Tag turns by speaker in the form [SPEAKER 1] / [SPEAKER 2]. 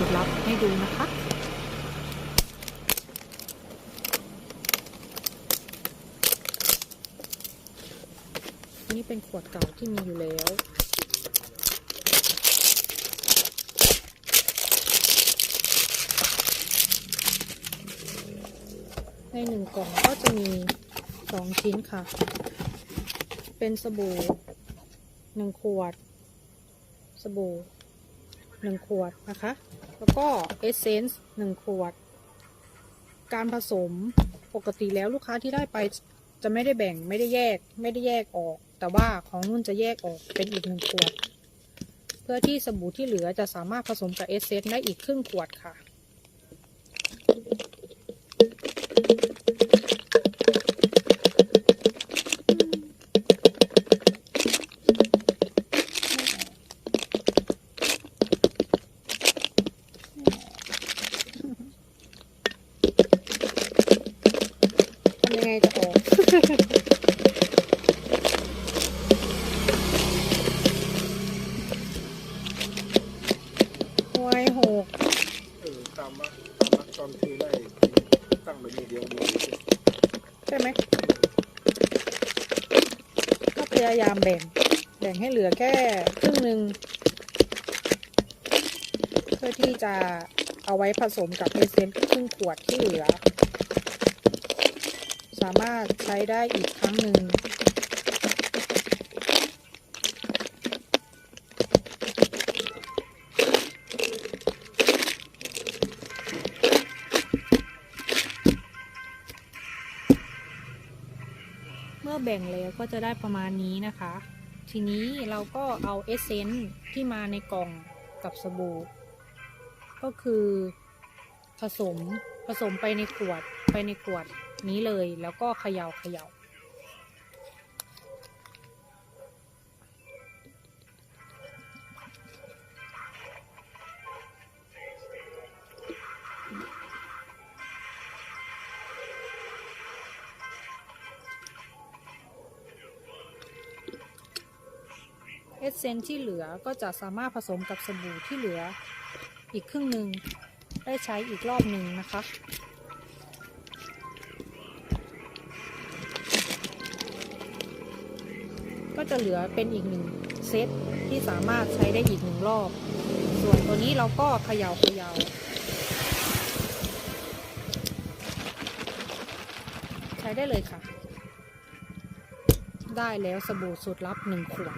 [SPEAKER 1] สูตรลับให้ดูนะคะ นี่เป็นขวดเก่าที่มีอยู่แล้วในหนึ่งกล่องก็จะมีสองชิ้นค่ะ เป็นสบู่หนึ่งขวด สบู่หนึ่งขวดนะคะ แล้วก็เอเซนส์หนึ่งขวด การผสมปกติแล้วลูกค้าที่ได้ไปจะไม่ได้แบ่งไม่ได้แยกไม่ได้แยกออก แต่ว่าของนุ่นจะแยกออกเป็นอีกหนึ่งขวด เพื่อที่สบู่ที่เหลือจะสามารถผสมกับเอเซนส์ได้อีกครึ่งขวดค่ะ ทำยังไงจะออก หวยหก
[SPEAKER 2] เออตามมาตามมาตอนทีได้ตั้งแบบนี้เดียวดู
[SPEAKER 1] ใช่ไหมก็พยายามแบ่ง แบ่งให้เหลือแค่ครึ่งหนึ่งเพื่อที่จะเอาไว้ผสมกับเอเซนต์ครึ่งขวดที่เหลือ สามารถใช้ได้อีกครั้งหนึ่ง เมื่อแบ่งแล้วก็จะได้ประมาณนี้นะคะ ทีนี้เราก็เอาเอเซนต์ที่มาในกล่องกับสบู่ก็คือผสมผสมไปในขวดไปในขวด นี้เลยแล้วก็เขย่าเขย่าเอสเซนต์ที่เหลือก็จะสามารถผสมกับสบู่ที่เหลืออีกครึ่งหนึ่งได้ใช้อีกรอบหนึ่งนะคะ ก็จะเหลือเป็นอีกหนึ่งเซตที่สามารถใช้ได้อีกหนึ่งรอบ ส่วนตัวนี้เราก็เขย่าเขย่าใช้ได้เลยค่ะ ได้แล้วสบู่สูตรลับหนึ่งขวด